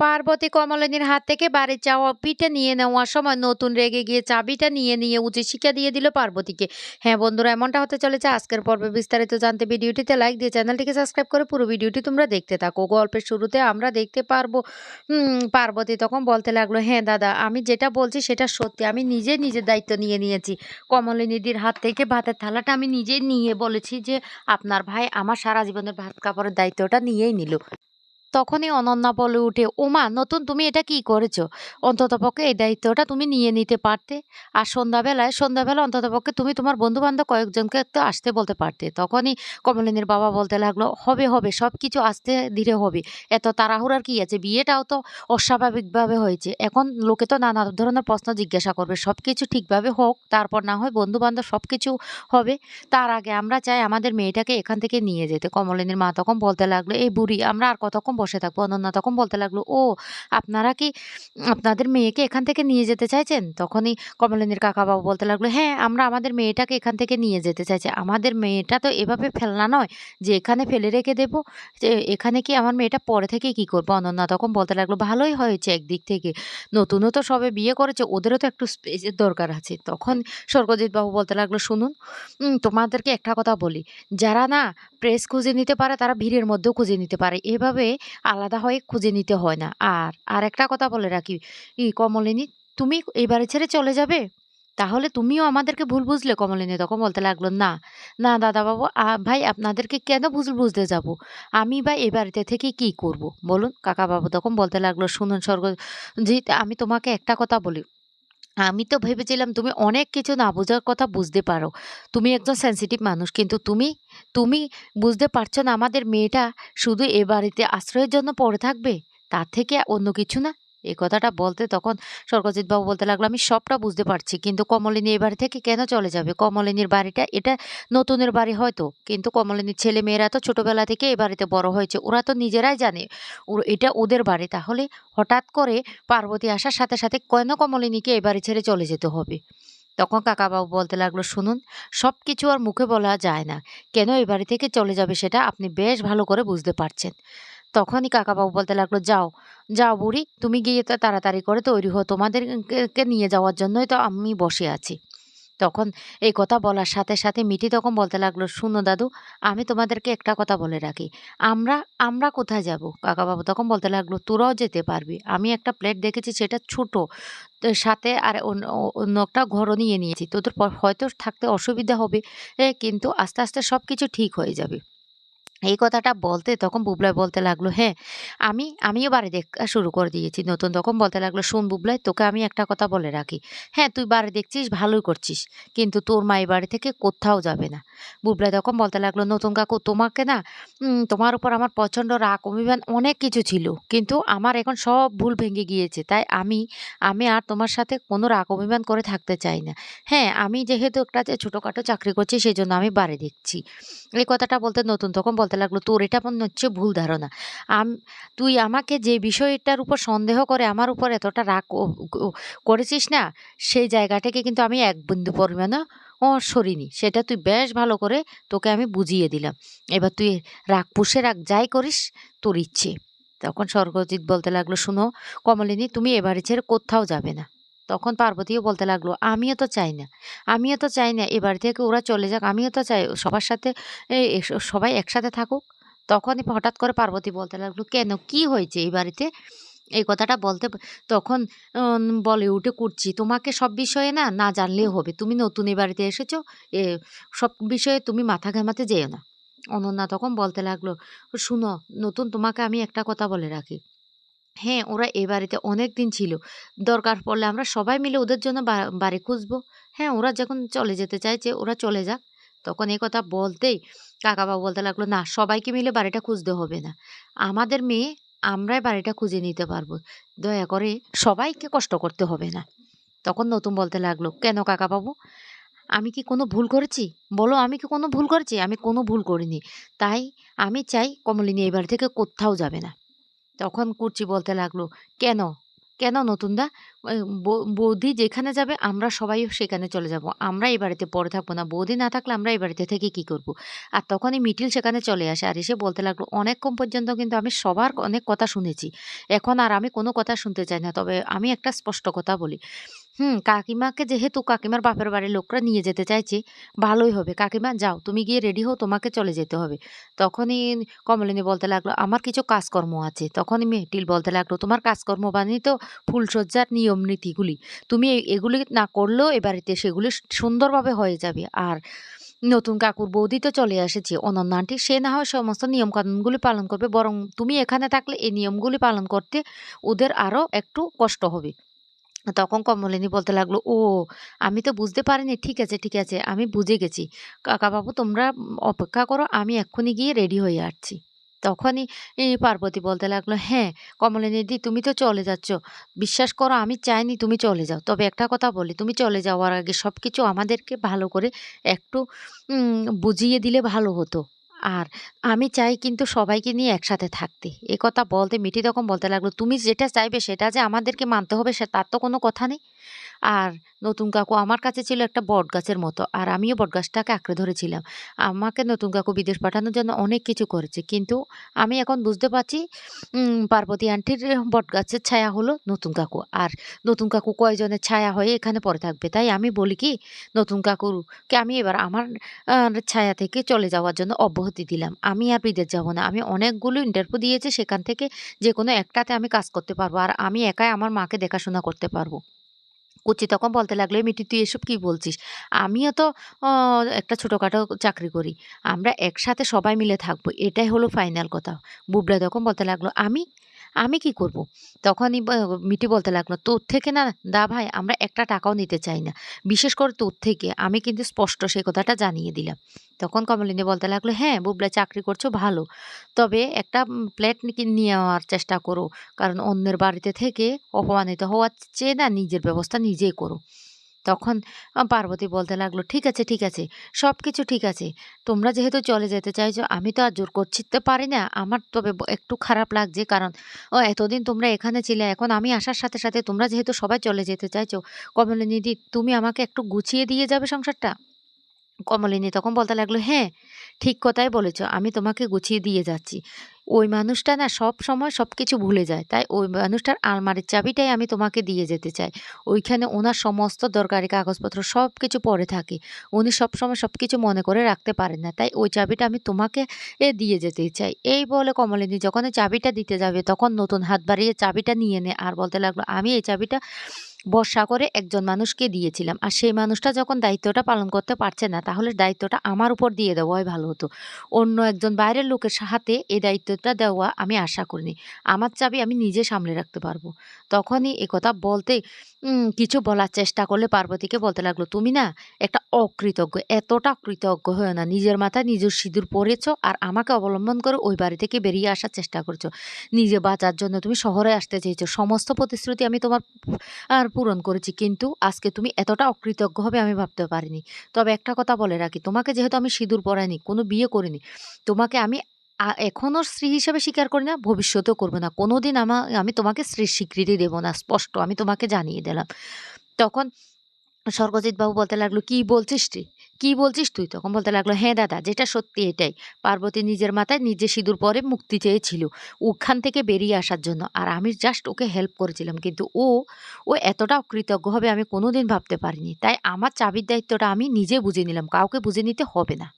পার্বতী কমলিনীর হাত থেকে বাড়ির চাবিটা নিয়ে নেওয়ার সময় নতুন রেগে গিয়ে চাবিটা নিয়ে নিয়ে উচিত শিক্ষা দিয়ে দিল পার্বতীকে। হ্যাঁ বন্ধুরা, এমনটা হতে চলেছে। আজকের পর্বে বিস্তারিত জানতে ভিডিওটিতে লাইক দিয়ে চ্যানেলটিকে সাবস্ক্রাইব করে পুরো ভিডিওটি তোমরা দেখতে থাকো। গল্পের শুরুতে আমরা দেখতে পারব পার্বতী তখন বলতে লাগল হ্যাঁ দাদা, আমি যেটা বলছি সেটা সত্যি। আমি নিজে নিজের দায়িত্ব নিয়ে নিয়েছি। কমলিনীদির হাত থেকে ভাতের থালাটা আমি নিজে নিয়ে বলেছি যে, আপনার ভাই আমার সারা জীবনের ভাত কাপড়ের দায়িত্বটা নিয়েই নিল। তখনই অনন্যা বলে উঠে, ওমা, নতুন তুমি এটা কি করেছ? অন্ততপক্ষে এই দায়িত্বটা তুমি নিয়ে নিতে পারতে। আর সন্ধ্যাবেলায়, সন্ধ্যাবেলা অন্ততপক্ষে তুমি তোমার বন্ধু বান্ধব কয়েকজনকে তো আসতে বলতে পারতে। তখনই কমলিনীর বাবা বলতে লাগল, হবে হবে সব কিছু আস্তে ধীরে হবে। এত তাড়াহুড়ার কি আছে? বিয়েটাও তো অস্বাভাবিকভাবে হয়েছে। এখন লোকে তো নানা ধরনের প্রশ্ন জিজ্ঞাসা করবে সব কিছু ঠিকভাবে হোক, তারপর না হয় বন্ধু বান্ধব সব কিছু হবে। তার আগে আমরা চাই আমাদের মেয়েটাকে এখান থেকে নিয়ে যেতে। কমলিনীর মা তখন বলতে লাগল, এই বুড়ি, আমরা আর কতক্ষণ বসে থাকব অনন্যা তখন বলতে লাগল, ও, আপনারা কি আপনাদের মেয়েকে এখান থেকে নিয়ে যেতে চাইছেন? তখনই কমলিনীর কাকাবাবু বলতে লাগল হ্যাঁ আমরা আমাদের মেয়েটাকে এখান থেকে নিয়ে যেতে চাইছি। আমাদের মেয়েটা তো এভাবে ফেলনা নয় যে এখানে ফেলে রেখে দেবো, যে এখানে কি আমার মেয়েটা পরে থেকে কি করব? অনন্যা তখন বলতে লাগল, ভালোই হয়েছে একদিক থেকে। নতুনও তো সবে বিয়ে করেছে, ওদেরও তো একটু স্পেসের দরকার আছে। তখন স্বর্গজিৎ বাবু বলতে লাগল, শুনুন তোমাদেরকে একটা কথা বলি। যারা না প্রেস খুঁজে নিতে পারে, তারা ভিড়ের মধ্যেও খুঁজে নিতে পারে। এভাবে আলাদা হয়ে খুঁজে নিতে হয় না। আর আর একটা কথা বলে রাখি, ই কমলিনী, তুমি এই বাড়ি ছেড়ে চলে যাবে? তাহলে তুমিও আমাদেরকে ভুল বুঝলে কমলিনী তখন বলতে লাগল, না না দাদাবাবু ভাই আপনাদেরকে কেন ভুল বুঝতে যাব? আমি বা এ বাড়িতে থেকে কি করব? বলুন, কাকাবাবু তখন বলতে লাগল, শুনুন স্বর্গজিৎ, আমি তোমাকে একটা কথা বলি। আমি তো ভেবেছিলাম তুমি অনেক কিছু না বোঝার কথা বুঝতে পারো। তুমি একজন সেন্সিটিভ মানুষ কিন্তু তুমি তুমি বুঝতে পারছ না আমাদের মেয়েটা শুধু এ বাড়িতে আশ্রয়ের জন্য পড়ে থাকবে? তার থেকে অন্য কিছু না? এই কথাটা বলতে তখন স্বর্গজিৎ বাবু বলতে লাগল, আমি সবটা বুঝতে পারছি, কিন্তু কমলিনী এ বাড়ি থেকে কেন চলে যাবে? কমলিনীর বাড়িটা, এটা নতুনের বাড়ি হয়তো, কিন্তু কমলিনীর ছেলে মেয়েরা তো ছোটবেলা থেকে এ বাড়িতে বড় হয়েছে, ওরা তো নিজেরাই জানে এটা ওদের বাড়ি। তাহলে হঠাৎ করে পার্বতী আসার সাথে সাথে কেন কমলিনীকে এ বাড়ি ছেড়ে চলে যেতে হবে? তখন কাকাবাবু বলতে লাগল, শুনুন সব কিছু আর মুখে বলা যায় না। কেন এই বাড়ি থেকে চলে যাবে সেটা আপনি বেশ ভালো করে বুঝতে পারছেন। তখনই কাকাবাবু বলতে লাগল, যাও যাও বুড়ি, তুমি গিয়ে তো তাড়াতাড়ি করে তৈরি হো তোমাদেরকে নিয়ে যাওয়ার জন্যই তো আমি বসে আছি। তখন এই কথা বলার সাথে সাথে মিটি তখন বলতে লাগল, শুনো দাদু, আমি তোমাদেরকে একটা কথা বলে রাখি। আমরা আমরা কোথায় যাব? কাকাবাবু তখন বলতে লাগল, তোরাও যেতে পারবি। আমি একটা প্লেট দেখেছি, সেটা ছোট। সাথে আর অন্য একটা ঘরও নিয়ে নিয়েছি। তোদের হয়তো থাকতে অসুবিধা হবে কিন্তু আস্তে আস্তে সব কিছু ঠিক হয়ে যাবে। এই কথাটা বলতে তখন বুবলাই বলতে লাগল হ্যাঁ আমি, আমিও বাড়ি দেখা শুরু করে দিয়েছি। নতুন তখন বলতে লাগল, শুন বুবলাই, তোকে আমি একটা কথা বলে রাখি। হ্যাঁ তুই বাড়ি দেখছিস, ভালোই করছিস, কিন্তু তোর মা এই বাড়ি থেকে কোথাও যাবে না। বুবলাই তখন বলতে লাগল, নতুন কাকু, তোমাকে না তোমার উপর আমার প্রচণ্ড রাগ, অভিমান, অনেক কিছু ছিল, কিন্তু আমার এখন সব ভুল ভেঙে গিয়েছে। তাই আমি আমি আর তোমার সাথে কোনো রাগ, অভিমান করে থাকতে চাই না। হ্যাঁ আমি যেহেতু একটা ছোটোখাটো চাকরি করছি সেই জন্য আমি বাড়ি দেখছি। এই কথাটা বলতে নতুন তখন বলতে লাগল, তোর এটা মনে হচ্ছে ভুল ধারণা। আম, তুই আমাকে যে বিষয়টার উপর সন্দেহ করে আমার উপর এতটা রাগ করেছিস না, সেই জায়গাটাকে কিন্তু আমি এক বিন্দু পরিমাণও ও সরিনি সেটা তুই বেশ ভালো করে তোকে আমি বুঝিয়ে দিলাম। এবার তুই রাগ পুষে রাগ যাই করিস, তোর ইচ্ছে। তখন স্বর্গজিৎ বলতে লাগল, শুনো কমলিনী, তুমি এ বাড়ি ছেড়ে কোথাও যাবে না। তখন পার্বতীও বলতে লাগল আমিও তো চাই না আমিও তো চাই না এ বাড়ি থেকে ওরা চলে যাক আমিও তো চাই সবার সাথে সবাই একসাথে থাকুক। তখনই হঠাৎ করে পার্বতী বলতে লাগল কেন কি হয়েছে এই বাড়িতে? এই কথাটা বলতে তখন উম, বলে উঠে করছি তোমাকে সব বিষয়ে না না জানলেও হবে তুমি নতুন এই বাড়িতে এসেছ এ সব বিষয়ে তুমি মাথা ঘামাতে যেও না। অনন্যা তখন বলতে লাগল শুনো নতুন তোমাকে আমি একটা কথা বলে রাখি হ্যাঁ ওরা এ বাড়িতে অনেক দিন ছিল। দরকার পড়লে আমরা সবাই মিলে ওদের জন্য বাড়ি খুঁজবো। হ্যাঁ ওরা যখন চলে যেতে চাইছে, ওরা চলে যাক। তখন এই কথা বলতেই কাকাবাবু বলতে লাগল, না, সবাইকে মিলে বাড়িটা খুঁজতে হবে না। আমাদের মেয়ে, আমরাই বাড়িটা খুঁজে নিতে পারব। দয়া করে সবাইকে কষ্ট করতে হবে না। তখন নতুন বলতে লাগল, কেন কাকাবাবু? আমি কি কোনো ভুল করেছি? বলো, আমি কি কোনো ভুল করেছি? আমি কোনো ভুল করিনি। তাই আমি চাই কমলিনী এই বাড়ি থেকে কোথাও যাবে না। তখন কুর্চি বলতে লাগল কেন কেন নতুনদা? বৌদি যেখানে যাবে আমরা সবাই সেখানে চলে যাব। আমরা এই বাড়িতে পড়ে থাকব না। বৌদি না থাকলে আমরা এই বাড়িতে থেকে কি করব? আর তখনই মিটিল সেখানে চলে আসে। আর এসে বলতে লাগল, "অনেকক্ষণ পর্যন্ত কিন্তু আমি সবার অনেক কথা শুনেছি। এখন আর আমি কোনো কথা শুনতে চাই না। তবে আমি একটা স্পষ্ট কথা বলি। হুম, কাকিমাকে যেহেতু কাকিমার বাপের বাড়ির লোকরা নিয়ে যেতে চাইছে, ভালোই হবে। কাকিমা যাও, তুমি গিয়ে রেডি হও, তোমাকে চলে যেতে হবে।" তখনই কমলিনী বলতে লাগল, "আমার কিছু কাজকর্ম আছে।" তখনই মিঠিল বলতে লাগল, "তোমার কাজকর্ম মানেই তো ফুলসজ্জার নিয়ম নীতিগুলি। তুমি এগুলি না করলেও এ বাড়িতে সেগুলি সুন্দরভাবে হয়ে যাবে। আর নতুন কাকুর বৌদি তো চলে এসেছে, অনন্যা আন্টি। সে না হয় সমস্ত নিয়মকানুনগুলি পালন করবে। বরং তুমি এখানে থাকলে এই নিয়মগুলি পালন করতে ওদের আরও একটু কষ্ট হবে।" তখন কমলিনী বলতে লাগল, "ও! আমি তো বুঝতে পারিনি। ঠিক আছে, ঠিক আছে। আমি বুঝে গেছি। কাকাবাবু তোমরা অপেক্ষা করো। আমি এক্ষুনি গিয়ে রেডি হয়ে আসছি।" তখনই পার্বতী বলতে লাগল, "হ্যাঁ, কমলিনীদি তুমি তো চলে যাচ্ছ। বিশ্বাস করো আমি চাইনি তুমি চলে যাও। তবে একটা কথা বলি, তুমি চলে যাওয়ার আগে সব কিছু আমাদেরকে ভালো করে একটু বুঝিয়ে দিলে ভালো হতো। আর আমি চাই কিন্তু সবাইকে নিয়ে একসাথে থাকতে।" এ কথা বলতে মিঠি তখন বলতে লাগল, "তুমি যেটা চাইবে সেটা যে আমাদেরকে মানতে হবে সে তার তো কোনো কথা নেই। আর নতুন কাকু আমার কাছে ছিল একটা বট গাছের মতো। আর আমিও বটগাছটাকে আঁকড়ে ধরেছিলাম। আমাকে নতুন কাকু বিদেশ পাঠানোর জন্য অনেক কিছু করেছে। কিন্তু আমি এখন বুঝতে পারছি পার্বতী আন্টির বটগাছের ছায়া হলো নতুন কাকু। আর নতুন কাকু কয়জনের ছায়া হয়ে এখানে পড়ে থাকবে। তাই আমি বলি কি, নতুন কাকুকে আমি এবার আমার ছায়া থেকে চলে যাওয়ার জন্য অব্যাহতি দিলাম। আমি আর বিদেশ যাব না। আমি অনেকগুলো ইন্টারভিউ দিয়েছি, সেখান থেকে যে কোনো একটাতে আমি কাজ করতে পারব, আর আমি একাই আমার মাকে দেখাশোনা করতে পারব। কুচি তখন বলতে লাগল, মিটি তুই এসব কি বলছিস? আমিও তো একটা ছোটোখাটো চাকরি করি। আমরা একসাথে সবাই মিলে থাকব। এটাই হলো ফাইনাল কথা।" বুবলা তখন বলতে লাগল, "আমি? আমি কি করব?" তখনই মিঠি বলতে লাগল, "তোর থেকে না দা ভাই আমরা একটা টাকাও নিতে চাই না। বিশেষ করে তোর থেকে। আমি কিন্তু স্পষ্ট সেই কথাটা জানিয়ে দিলাম।" তখন কমলিনী বলতে লাগল, "হ্যাঁ, বুবলা চাকরি করছ ভালো। তবে একটা নিকি নেওয়ার চেষ্টা করো। কারণ অন্যের বাড়িতে থেকে অপমানিত হওয়ার চেয়ে না নিজের ব্যবস্থা নিজেই করো।" তখন পার্বতী বলতে লাগল, "ঠিক আছে, ঠিক আছে। সব কিছু ঠিক আছে। তোমরা যেহেতু চলে যেতে চাইছো আমি তো আর জোর করতে পারি না। আমার তবে একটু খারাপ লাগছে কারণ ও এতদিন তোমরা এখানে ছিলে। এখন আমি আসার সাথে, সাথে তোমরা যেহেতু সবাই চলে যেতে চাইছো, কমলিনীদি তুমি আমাকে একটু গুছিয়ে দিয়ে যাবে সংসারটা?" কমলিনী তখন বলতে লাগল, "হ্যাঁ, ঠিক কথাই বলেছ। আমি তোমাকে গুছিয়ে দিয়ে যাচ্ছি। ওই মানুষটা না সবসময় সবকিছু ভুলে যায়। তাই ওই মানুষটার আলমারির চাবিটাই আমি তোমাকে দিয়ে যেতে চাই। ওইখানে ওনার সমস্ত দরকারি কাগজপত্র সব কিছু পড়ে থাকে। উনি সবসময় সবকিছু মনে করে রাখতে পারেন না। তাই ওই চাবিটা আমি তোমাকে এ দিয়ে যেতে চাই।" এই বলে কমলিনী যখন চাবিটা দিতে যাবে তখন নতুন হাত বাড়িয়ে চাবিটা নিয়ে নেয় আর বলতে লাগল, "আমি এই চাবিটা ভরসা করে একজন মানুষকে দিয়েছিলাম। আর সেই মানুষটা যখন দায়িত্বটা পালন করতে পারছে না, তাহলে দায়িত্বটা আমার উপর দিয়ে দেওয়াই ভালো হতো। অন্য একজন বাইরের লোকের সাথে এই দায়িত্বটা দেওয়া আমি আশা করিনি। আমার চাবি আমি নিজে সামলে রাখতে পারব।" তখনই একথা বলতে কিছু বলার চেষ্টা করলে পার্বতীকে বলতে লাগল, "তুমি না একটা অকৃতজ্ঞ। এতটা কৃতজ্ঞ হয়ো না। নিজের মাথায় নিজের সিঁদুর পড়েছ আর আমাকে অবলম্বন করে ওই বাড়ি থেকে বেরিয়ে আসার চেষ্টা করছ। নিজে বাঁচার জন্য তুমি শহরে আসতে চেয়েছো। সমস্ত প্রতিশ্রুতি আমি তোমার আর পূরণ করেছি। কিন্তু আজকে তুমি এতটা অকৃতজ্ঞ হবে আমি ভাবতে পারিনি। তবে একটা কথা বলে রাখি, তোমাকে যেহেতু আমি সিঁদুর পরাইনি, কোনো বিয়ে করিনি। তোমাকে আমি আ এখনও স্ত্রী হিসেবে স্বীকার করি না, ভবিষ্যতেও করব না। কোনোদিন আমা আমি তোমাকে স্ত্রীর স্বীকৃতি দেব না। স্পষ্ট আমি তোমাকে জানিয়ে দিলাম। তখন স্বর্গজিৎবাবু বলতে লাগল, "কি বলছিস তুই? কি বলছিস তুই?" তখন বলতে লাগল, "হ্যাঁ দাদা, যেটা সত্যি এটাই। পার্বতী নিজের মাথায় নিজে সিঁদুর পরে মুক্তি চেয়েছিল ওখান থেকে বেরিয়ে আসার জন্য। আর আমি জাস্ট ওকে হেল্প করেছিলাম। কিন্তু ও, ও এতটা অকৃতজ্ঞ হবে আমি কোনোদিন ভাবতে পারিনি। তাই আমার চাবির দায়িত্বটা আমি নিজে বুঝে নিলাম। কাউকে বুঝে নিতে হবে না।"